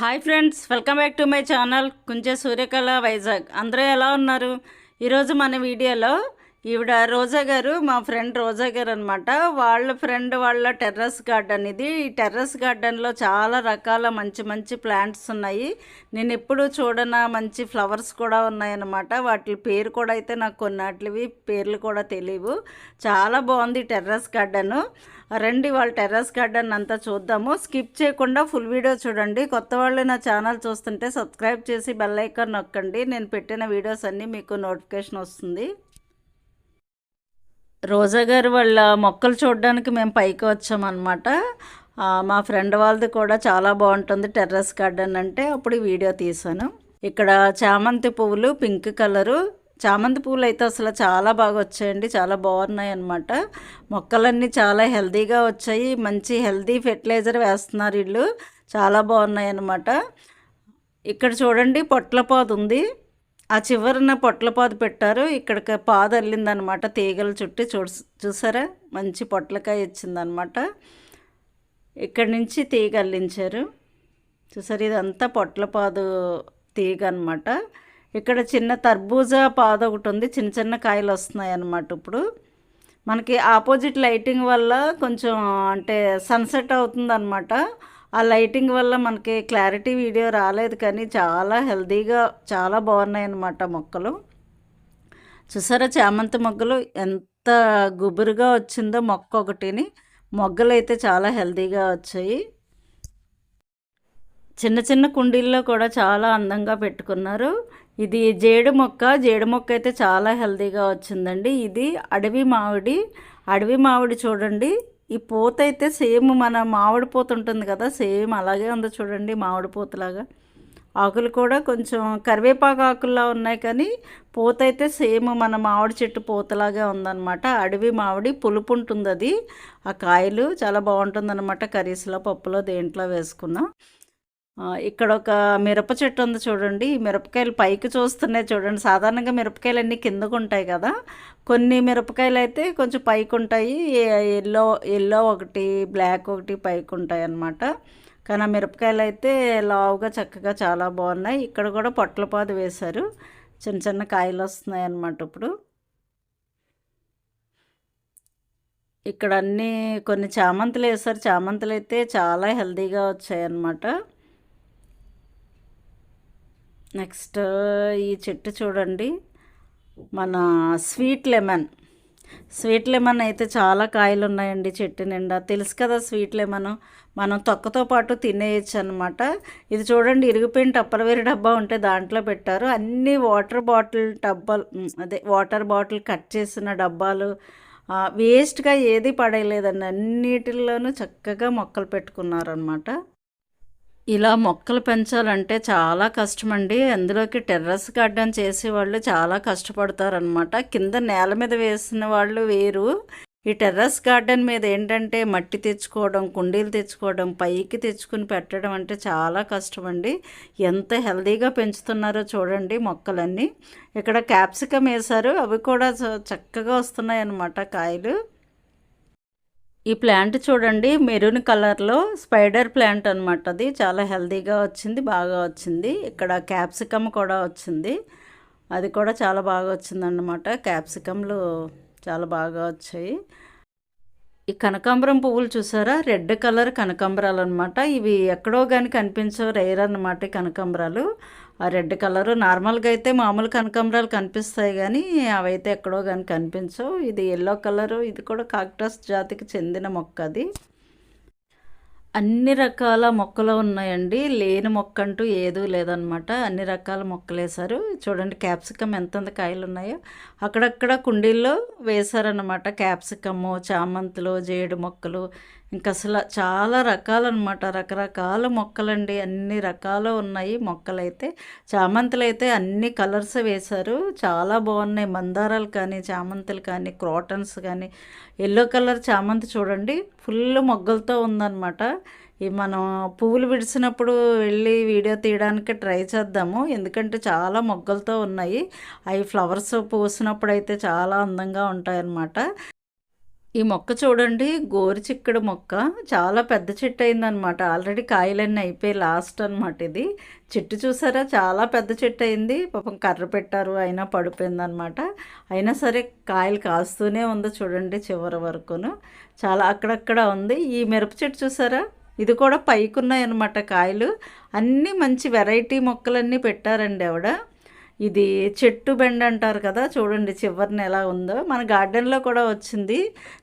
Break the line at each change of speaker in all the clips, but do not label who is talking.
Hi friends welcome back to my channel Kunche Suryakala Vizag. అందరూ ఎలా ఉన్నారు? ఈరోజు మన వీడియోలో ఈవిడ రోజా గారు మా ఫ్రెండ్ రోజా గారు అనమాట వాళ్ళ ఫ్రెండ్ వాళ్ళ టెర్రస్ గార్డెన్ ఇది. ఈ టెర్రస్ గార్డెన్లో చాలా రకాల మంచి మంచి ప్లాంట్స్ ఉన్నాయి. నేను ఎప్పుడు చూడన మంచి ఫ్లవర్స్ కూడా ఉన్నాయన్నమాట వాటి పేరు కూడా అయితే నాకు కొన్నాటివి పేర్లు కూడా తెలియవు చాలా బాగుంది టెర్రస్ గార్డెన్. రండి వాళ్ళ టెర్రస్ గార్డెన్ అంతా చూద్దాము. స్కిప్ చేయకుండా ఫుల్ వీడియో చూడండి. కొత్త వాళ్ళు నా ఛానల్ చూస్తుంటే సబ్స్క్రైబ్ చేసి బెల్ ఐకాన్ నొక్కండి. నేను పెట్టిన వీడియోస్ అన్నీ మీకు నోటిఫికేషన్ వస్తుంది. రోజా గారు వాళ్ళ మొక్కలు చూడడానికి మేము పైకి వచ్చామన్నమాట. మా ఫ్రెండ్ వాళ్ళది కూడా చాలా బాగుంటుంది టెర్రస్ గార్డెన్ అంటే అప్పుడు వీడియో తీశాను. ఇక్కడ చామంతి పువ్వులు పింక్ కలరు. చామంతి పువ్వులు అయితే అసలు చాలా బాగా వచ్చాయండి చాలా బాగున్నాయి అన్నమాట. మొక్కలన్నీ చాలా హెల్దీగా వచ్చాయి మంచి హెల్తీ ఫెర్టిలైజర్ వేస్తున్నారు వీళ్ళు. చాలా బాగున్నాయి అన్నమాట. ఇక్కడ చూడండి పొట్లపాదు ఉంది. ఆ చివరన పొట్లపాదు పెట్టారు. ఇక్కడికి పాదు అల్లిందనమాట. తీగల చుట్టి చూ చూసారా? మంచి పొట్లకాయ ఇచ్చిందనమాట. ఇక్కడి నుంచి తీగ అల్లించారు. చూసారు? ఇదంతా పొట్లపాదు తీగ అనమాట ఇక్కడ చిన్న తర్బూజా పాదు ఒకటి ఉంది. చిన్న చిన్న కాయలు వస్తున్నాయి అన్నమాట ఇప్పుడు. మనకి ఆపోజిట్ లైటింగ్ వల్ల కొంచెం అంటే సన్సెట్ అవుతుంది అనమాట ఆ లైటింగ్ వల్ల మనకి క్లారిటీ వీడియో రాలేదు కానీ చాలా హెల్దీగా చాలా బాగున్నాయి అన్నమాట మొక్కలు. చూసారా చామంతి మొగ్గలు ఎంత గుబురుగా వచ్చిందో మొక్క ఒకటిని. మొగ్గలు అయితే చాలా హెల్దీగా వచ్చాయి. చిన్న చిన్న కుండీల్లో కూడా చాలా అందంగా పెట్టుకున్నారు. ఇది జేడు మొక్క. జేడు మొక్క అయితే చాలా హెల్దీగా వచ్చిందండి. ఇది అడవి మామిడి. అడవి మామిడి చూడండి. ఈ పూత అయితే సేమ్ మన మామిడి పూత ఉంటుంది కదా సేమ్ అలాగే ఉంది చూడండి మామిడి పూతలాగా. ఆకులు కూడా కొంచెం కరివేపాకు ఆకుల్లా ఉన్నాయి కానీ పూత అయితే సేమ్ మన మామిడి చెట్టు పూతలాగా ఉందన్నమాట. అడవి మామిడి పులుపు ఉంటుంది అది ఆ కాయలు చాలా బాగుంటుందన్నమాట. కర్రీస్లో పప్పులో దేంట్లో వేసుకున్నాం. ఇక్కడ ఒక మిరప చెట్టు ఉంది చూడండి. ఈ మిరపకాయలు పైకి చూస్తున్నాయి చూడండి. సాధారణంగా మిరపకాయలు అన్నీ కిందకు ఉంటాయి కదా. కొన్ని మిరపకాయలు అయితే కొంచెం పైకి ఉంటాయి. ఎల్లో ఎల్లో ఒకటి బ్లాక్ ఒకటి పైకి ఉంటాయి అన్నమాట. కానీ ఆ మిరపకాయలు అయితే లావుగా చక్కగా చాలా బాగున్నాయి. ఇక్కడ కూడా పొట్లపాదు వేశారు. చిన్న చిన్న కాయలు వస్తున్నాయి అన్నమాట ఇప్పుడు. ఇక్కడ అన్నీ కొన్ని చామంతులు వేశారు. చామంతులు అయితే చాలా హెల్తీగా వచ్చాయి అన్నమాట. నెక్స్ట్ ఈ చెట్టు చూడండి. మన స్వీట్ లెమన్. స్వీట్ లెమన్ అయితే చాలా కాయలు ఉన్నాయండి చెట్టు నిండా. తెలుసు కదా స్వీట్ లెమన్? మనం తొక్కతో పాటు తినేయచ్చు అనమాట ఇది చూడండి ఇరిగిపోయిన టప్పరవేరు డబ్బా ఉంటే దాంట్లో పెట్టారు. అన్ని వాటర్ బాటిల్ డబ్బాలు అదే వాటర్ బాటిల్ కట్ చేసిన డబ్బాలు వేస్ట్గా ఏది పడేయలేదండి. అన్నిటిలోనూ చక్కగా మొక్కలు పెట్టుకున్నారనమాట. ఇలా మొక్కలు పెంచాలంటే చాలా కష్టమండి. అందులోకి టెర్రస్ గార్డెన్ చేసేవాళ్ళు చాలా కష్టపడతారనమాట కింద నేల మీద వేసిన వాళ్ళు వేరు. ఈ టెర్రస్ గార్డెన్ మీద ఏంటంటే మట్టి తెచ్చుకోవడం కుండీలు తెచ్చుకోవడం పైకి తెచ్చుకుని పెట్టడం అంటే చాలా కష్టమండి. ఎంత హెల్తీగా పెంచుతున్నారో చూడండి మొక్కలన్నీ. ఇక్కడ క్యాప్సికమ్ వేశారు. అవి కూడా చ- చక్కగా వస్తున్నాయి అన్నమాట కాయలు. ఈ ప్లాంట్ చూడండి మెరూన్ కలర్లో స్పైడర్ ప్లాంట్ అనమాట అది. చాలా హెల్తీగా వచ్చింది బాగా వచ్చింది. ఇక్కడ క్యాప్సికమ్ కూడా వచ్చింది. అది కూడా చాలా బాగా వచ్చిందన్నమాట. క్యాప్సికమ్లు చాలా బాగా వచ్చాయి. ఈ కనకాంబరం పువ్వులు చూసారా? రెడ్ కలర్ కనకాంబరాలు అనమాట ఇవి ఎక్కడో కానీ కనిపించవు రేర్ అనమాట కనకాంబరాలు. ఆ రెడ్ కలరు. నార్మల్గా అయితే మామూలు కనకాంబరాలు కనిపిస్తాయి కానీ అవైతే ఎక్కడో కానీ కనిపించవు. ఇది ఎల్లో కలరు. ఇది కూడా కాక్టస్ జాతికి చెందిన మొక్క అది. అన్ని రకాల మొక్కలు ఉన్నాయండి. లేని మొక్క అంటూ ఏదూ లేదనమాట. అన్ని రకాల మొక్కలు వేశారు. చూడండి క్యాప్సికమ్ ఎంతంత కాయలు ఉన్నాయో. అక్కడక్కడ కుండీల్లో వేశారనమాట క్యాప్సికము చామంతులు జేడు మొక్కలు ఇంకా అసలు చాలా రకాలన్నమాట రకరకాల మొక్కలండి. అన్ని రకాలు ఉన్నాయి. మొక్కలైతే చామంతులు అయితే అన్ని కలర్స్ వేశారు. చాలా బాగున్నాయి. మందారాలు కానీ చామంతులు కానీ క్రోటన్స్ కానీ. ఎల్లో కలర్ చామంతి చూడండి. ఫుల్ మొగ్గలతో ఉందన్నమాట ఈ మనం పువ్వులు విడిచినప్పుడు వెళ్ళి వీడియో తీయడానికి ట్రై చేద్దాము. ఎందుకంటే చాలా మొగ్గలతో ఉన్నాయి. అవి ఫ్లవర్స్ పూసినప్పుడు అయితే చాలా అందంగా ఉంటాయన్నమాట ఈ మొక్క చూడండి గోరుచిక్కుడు మొక్క. చాలా పెద్ద చెట్టు అయిందనమాట ఆల్రెడీ కాయలన్నీ అయిపోయి లాస్ట్ అనమాట ఇది. చెట్టు చూసారా? చాలా పెద్ద చెట్టు అయింది. పాపం కర్ర పెట్టారు అయినా పడిపోయిందనమాట అయినా సరే కాయలు కాస్తూనే ఉంది చూడండి చివరి వరకును. చాలా అక్కడక్కడ ఉంది. ఈ మిరప చెట్టు చూసారా? ఇది కూడా పైకున్నాయన్నమాట కాయలు. అన్నీ మంచి వెరైటీ మొక్కలన్నీ పెట్టారండి ఆవిడ. ఇది చెట్టు బెండ అంటారు కదా చూడండి చివరిని ఎలా ఉందో. మన గార్డెన్లో కూడా వచ్చింది.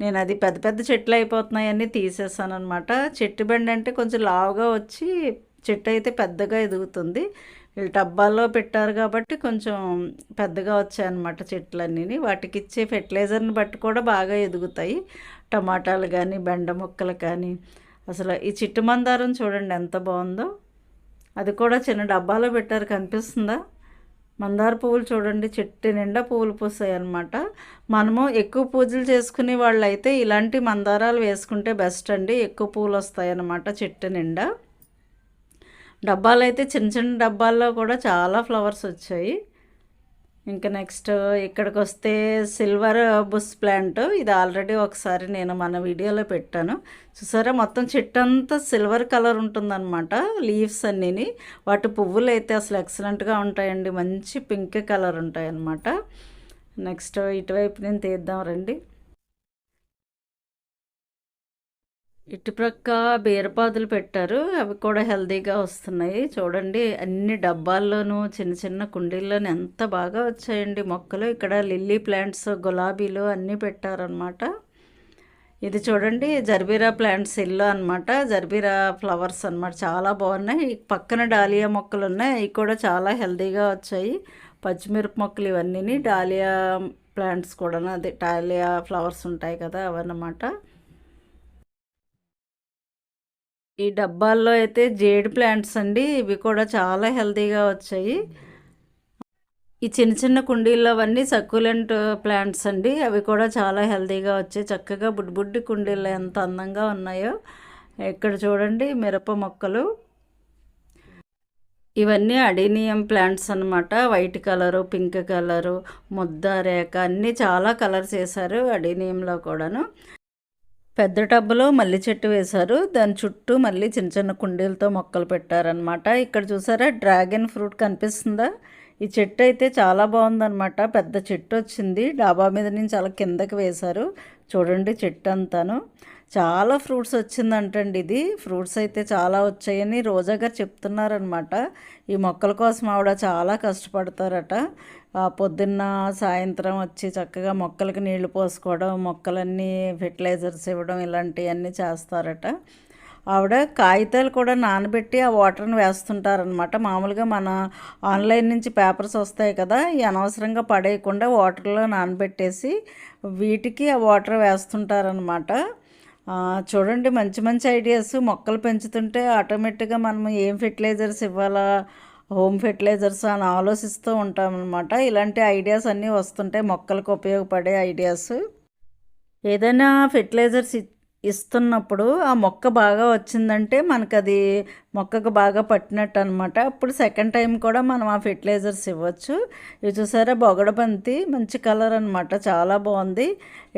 నేను అది పెద్ద పెద్ద చెట్లు అయిపోతున్నాయని తీసేసాను అనమాట చెట్టు బెండ అంటే కొంచెం లావుగా వచ్చి చెట్టు అయితే పెద్దగా ఎదుగుతుంది. వీళ్ళు డబ్బాల్లో పెట్టారు కాబట్టి కొంచెం పెద్దగా వచ్చాయన్నమాట చెట్లన్నీ వాటికి ఇచ్చే ఫెర్టిలైజర్ని బట్టి కూడా బాగా ఎదుగుతాయి. టమాటాలు కానీ బెండ మొక్కలు కానీ. అసలు ఈ చిట్టు మందారం చూడండి ఎంత బాగుందో. అది కూడా చిన్న డబ్బాలో పెట్టారు. కనిపిస్తుందా? మందార పువ్వులు చూడండి చెట్టు నిండా పువ్వులు పూస్తాయి అనమాట మనము ఎక్కువ పూజలు చేసుకునే వాళ్ళు అయితే ఇలాంటి మందారాలు వేసుకుంటే బెస్ట్ అండి. ఎక్కువ పువ్వులు వస్తాయి అన్నమాట చెట్టు నిండా. డబ్బాలు అయితే చిన్న చిన్న డబ్బాల్లో కూడా చాలా ఫ్లవర్స్ వచ్చాయి. ఇంకా నెక్స్ట్ ఇక్కడికి వస్తే సిల్వర్ బుస్ ప్లాంట్ ఇది ఆల్రెడీ ఒకసారి నేను మన వీడియోలో పెట్టాను. చూసారా? మొత్తం చెట్టు అంతా సిల్వర్ కలర్ ఉంటుందన్నమాట లీవ్స్ అన్నీ వాటి పువ్వులు అయితే అసలు ఎక్సలెంట్గా ఉంటాయండి. మంచి పింక్ కలర్ ఉంటాయి అన్నమాట నెక్స్ట్ ఇటువైపు నేను తీద్దాం రండి. ఇటుప్రక్క బీరపాదులు పెట్టారు. అవి కూడా హెల్తీగా వస్తున్నాయి. చూడండి అన్ని డబ్బాల్లోనూ చిన్న చిన్న కుండీల్లోనూ ఎంత బాగా వచ్చాయండి. మొక్కలు ఇక్కడ లిల్లీ ప్లాంట్స్ గులాబీలు అన్నీ పెట్టారనమాట ఇది చూడండి జర్బీరా ప్లాంట్స్ ఇల్లు అనమాట జర్బీరా ఫ్లవర్స్ అనమాట చాలా బాగున్నాయి. పక్కన డాలియా మొక్కలు ఉన్నాయి. అవి కూడా చాలా హెల్దీగా వచ్చాయి. పచ్చిమిరప మొక్కలు ఇవన్నీ డాలియా ప్లాంట్స్ కూడా అదే డాలియా ఫ్లవర్స్ ఉంటాయి కదా అవన్నమాట. ఈ డబ్బాల్లో అయితే జేడ్ ప్లాంట్స్ అండి. ఇవి కూడా చాలా హెల్తీగా వచ్చాయి. ఈ చిన్న చిన్న కుండీల్లో అవన్నీ సక్యులెంట్ ప్లాంట్స్ అండి. అవి కూడా చాలా హెల్తీగా వచ్చాయి. చక్కగా బుడ్డి బుడ్డి కుండీల్లో ఎంత అందంగా ఉన్నాయో. ఇక్కడ చూడండి మిరప మొక్కలు. ఇవన్నీ అడినియం ప్లాంట్స్ అనమాట వైట్ కలరు పింక్ కలరు ముద్ద రేఖ అన్నీ చాలా కలర్స్ వేశారు అడినియంలో కూడాను. పెద్ద టబ్బులో మల్లి చెట్టు వేశారు. దాని చుట్టూ మళ్ళీ చిన్న చిన్న కుండీలతో మొక్కలు పెట్టారనమాట ఇక్కడ చూసారా డ్రాగన్ ఫ్రూట్ కనిపిస్తుందా? ఈ చెట్టు అయితే చాలా బాగుందనమాట పెద్ద చెట్టు వచ్చింది. డాబా మీద నుంచి అలా కిందకి వేశారు. చూడండి చెట్టు అంతాను. చాలా ఫ్రూట్స్ వచ్చిందంటండి ఇది. ఫ్రూట్స్ అయితే చాలా వచ్చాయని రోజా గారు చెప్తున్నారనమాట ఈ మొక్కల కోసం ఆవిడ చాలా కష్టపడతారట. పొద్దున్న సాయంత్రం వచ్చి చక్కగా మొక్కలకి నీళ్ళు పోసుకోవడం మొక్కలన్నీ ఫెర్టిలైజర్స్ ఇవ్వడం ఇలాంటివన్నీ చేస్తారట. ఆవిడ కాగితాలు కూడా నానబెట్టి ఆ వాటర్ని వేస్తుంటారనమాట మామూలుగా మన ఆన్లైన్ నుంచి పేపర్స్ వస్తాయి కదా ఈ అనవసరంగా పడేయకుండా వాటర్లో నానబెట్టేసి వీటికి ఆ వాటర్ వేస్తుంటారనమాట చూడండి మంచి మంచి ఐడియాస్. మొక్కలు పెంచుతుంటే ఆటోమేటిక్గా మనం ఏం ఫెర్టిలైజర్స్ ఇవ్వాలా హోమ్ ఫెర్టిలైజర్స్ అని ఆలోచిస్తూ ఉంటామన్నమాట. ఇలాంటి ఐడియాస్ అన్నీ వస్తుంటాయి మొక్కలకు ఉపయోగపడే ఐడియాస్. ఏదైనా ఫెర్టిలైజర్స్ ఇస్తున్నప్పుడు ఆ మొక్క బాగా వచ్చిందంటే మనకు అది మొక్కకు బాగా పట్టినట్టు అనమాట అప్పుడు సెకండ్ టైం కూడా మనం ఆ ఫెర్టిలైజర్స్ ఇవ్వచ్చు. ఇవి చూసారా? బొగడబంతి మంచి కలర్ అనమాట చాలా బాగుంది.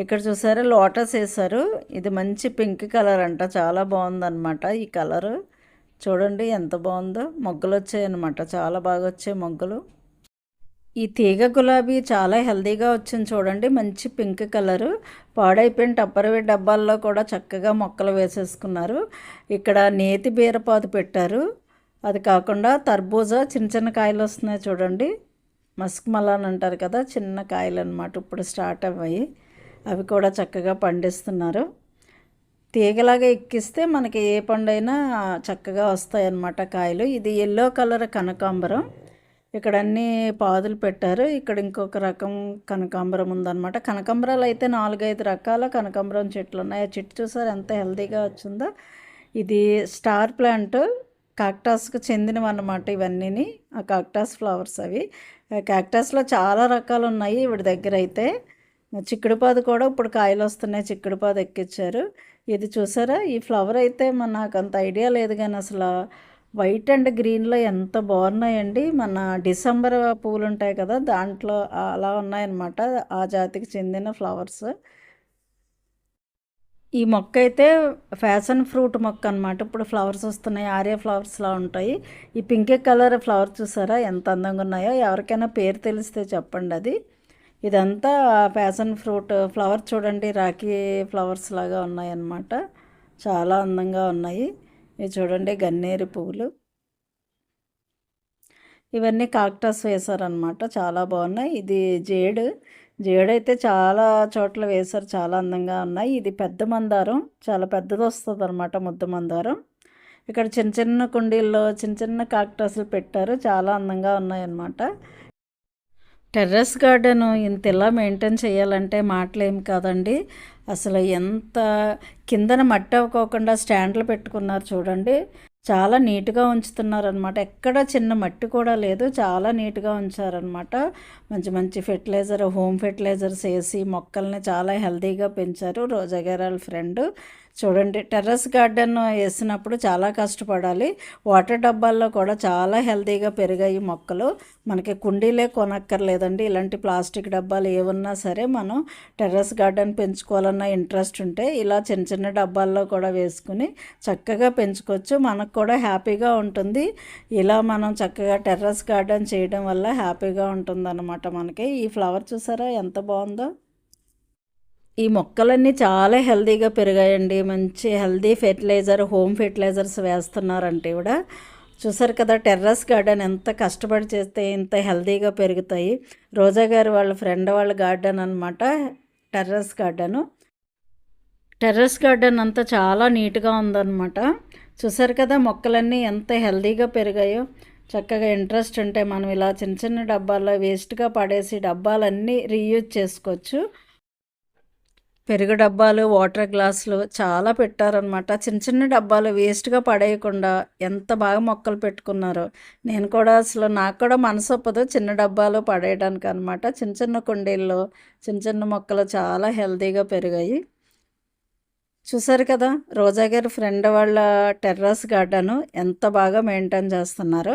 ఇక్కడ చూసారా? లోటస్ వేసారు ఇది మంచి పింక్ కలర్ అంట. చాలా బాగుందన్నమాట ఈ కలరు చూడండి ఎంత బాగుందో. మొగ్గలు వచ్చాయన్నమాట చాలా బాగా వచ్చాయి మొగ్గలు. ఈ తీగ గులాబీ చాలా హెల్దీగా వచ్చింది చూడండి మంచి పింక్ కలరు. పాడైపోయిన టప్పరవి డబ్బాల్లో కూడా చక్కగా మొక్కలు వేసేసుకున్నారు. ఇక్కడ నేతి బీరపాదు పెట్టారు. అది కాకుండా తర్బూజా చిన్న చిన్న కాయలు వస్తున్నాయి చూడండి. మస్క్ మలాన్ అంటారు కదా చిన్న కాయలు అనమాట ఇప్పుడు స్టార్ట్ అవ్వాయి. అవి కూడా చక్కగా పండిస్తున్నారు. తీగలాగా ఎక్కిస్తే మనకి ఏ పండైనా చక్కగా వస్తాయి అన్నమాట కాయలు. ఇది ఎల్లో కలర్ కనకాంబరం. ఇక్కడ అన్ని పాదులు పెట్టారు. ఇక్కడ ఇంకొక రకం కనకాంబరం ఉందన్నమాట. కనకాంబరాలు అయితే నాలుగైదు రకాల కనకాంబరం చెట్లు ఉన్నాయి. ఆ చెట్టు చూసారు ఎంత హెల్తీగా వచ్చిందో. ఇది స్టార్ ప్లాంట్ కాక్టాస్కి చెందినవి అన్నమాట ఇవన్నీ ఆ కాక్టాస్ ఫ్లవర్స్ అవి. కాక్టాస్లో చాలా రకాలు ఉన్నాయి ఇవిడి దగ్గర అయితే. చిక్కుడుపాదు కూడా ఇప్పుడు కాయలు వస్తున్నాయి. చిక్కుడుపాదు ఎక్కించారు ఇది చూసారా? ఈ ఫ్లవర్ అయితే మన నాకు అంత ఐడియా లేదు కానీ అసలు వైట్ అండ్ గ్రీన్లో ఎంత బాగున్నాయండి. మన డిసెంబర్ పూలు ఉంటాయి కదా దాంట్లో అలా ఉన్నాయన్నమాట. ఆ జాతికి చెందిన ఫ్లవర్స్. ఈ మొక్క అయితే ఫ్యాషన్ ఫ్రూట్ మొక్క అనమాట ఇప్పుడు ఫ్లవర్స్ వస్తున్నాయి ఆర్య ఫ్లవర్స్లా ఉంటాయి. ఈ పింక్ కలర్ ఫ్లవర్ చూసారా? ఎంత అందంగా ఉన్నాయో. ఎవరికైనా పేరు తెలిస్తే చెప్పండి అది. ఇదంతా ఫ్యాషన్ ఫ్రూట్ ఫ్లవర్ చూడండి రాఖీ ఫ్లవర్స్ లాగా ఉన్నాయన్నమాట. చాలా అందంగా ఉన్నాయి. ఇవి చూడండి గన్నేరు పువ్వులు. ఇవన్నీ కాక్టస్ వేశారనమాట చాలా బాగున్నాయి. ఇది జేడు జేడైతే చాలా చోట్ల వేశారు చాలా అందంగా ఉన్నాయి. ఇది పెద్ద మందారం చాలా పెద్దది వస్తుంది అనమాట ముద్ద మందారం. ఇక్కడ చిన్న చిన్న కుండీల్లో చిన్న చిన్న కాక్టస్లు పెట్టారు చాలా అందంగా ఉన్నాయన్నమాట. టెర్రస్ గార్డెను ఇంత ఇలా మెయింటైన్ చేయాలంటే మాటలేం కాదండి. అసలు ఎంత కిందన మట్టి అవ్వకోకుండా స్టాండ్లు పెట్టుకున్నారు చూడండి. చాలా నీట్గా ఉంచుతున్నారనమాట ఎక్కడ చిన్న మట్టి కూడా లేదు. చాలా నీట్గా ఉంచారనమాట మంచి మంచి ఫెర్టిలైజర్ హోమ్ ఫెర్టిలైజర్స్ వేసి మొక్కల్ని చాలా హెల్తీగా పెంచారు. రోజా గారు ఫ్రెండ్. చూడండి టెర్రస్ గార్డెన్ వేసినప్పుడు చాలా కష్టపడాలి. వాటర్ డబ్బాల్లో కూడా చాలా హెల్తీగా పెరిగాయి మొక్కలు. మనకి కుండీలే కొనక్కర్లేదండి. ఇలాంటి ప్లాస్టిక్ డబ్బాలు ఏమున్నా సరే మనం టెర్రస్ గార్డెన్ పెంచుకోవాలన్న ఇంట్రెస్ట్ ఉంటే ఇలా చిన్న చిన్న డబ్బాల్లో కూడా వేసుకుని చక్కగా పెంచుకోవచ్చు. మనకు కూడా హ్యాపీగా ఉంటుంది. ఇలా మనం చక్కగా టెర్రస్ గార్డెన్ చేయడం వల్ల హ్యాపీగా ఉంటుందన్నమాట మనకి. ఈ ఫ్లవర్ చూసారా? ఎంత బాగుందో. ఈ మొక్కలన్నీ చాలా హెల్దీగా పెరిగాయండి. మంచి హెల్దీ ఫెర్టిలైజర్ హోమ్ ఫెర్టిలైజర్స్ వేస్తున్నారంటే కూడా చూసారు కదా టెర్రస్ గార్డెన్ ఎంత కష్టపడి చేస్తే ఇంత హెల్దీగా పెరుగుతాయి. రోజా గారు వాళ్ళ ఫ్రెండ్ వాళ్ళ గార్డెన్ అనమాట టెర్రస్ గార్డెను. టెర్రస్ గార్డెన్ అంతా చాలా నీట్గా ఉందన్నమాట. చూసారు కదా మొక్కలన్నీ ఎంత హెల్దీగా పెరిగాయో. చక్కగా ఇంట్రెస్ట్ ఉంటే మనం ఇలా చిన్న చిన్న డబ్బాల్లో వేస్ట్గా పడేసి డబ్బాలన్నీ రీయూజ్ చేసుకోవచ్చు. పెరుగు డబ్బాలు వాటర్ గ్లాసులు చాలా పెట్టారనమాట చిన్న చిన్న డబ్బాలు వేస్ట్గా పడేయకుండా ఎంత బాగా మొక్కలు పెట్టుకున్నారో. నేను కూడా అసలు నాకు కూడా మనసు ఒప్పదు చిన్న డబ్బాలు పడేయడానికి అనమాట చిన్న చిన్న కుండీల్లో చిన్న చిన్న మొక్కలు చాలా హెల్తీగా పెరిగాయి. చూసారు కదా రోజా గారి ఫ్రెండ్ వాళ్ళ టెర్రస్ గార్డెను ఎంత బాగా మెయింటైన్ చేస్తున్నారో.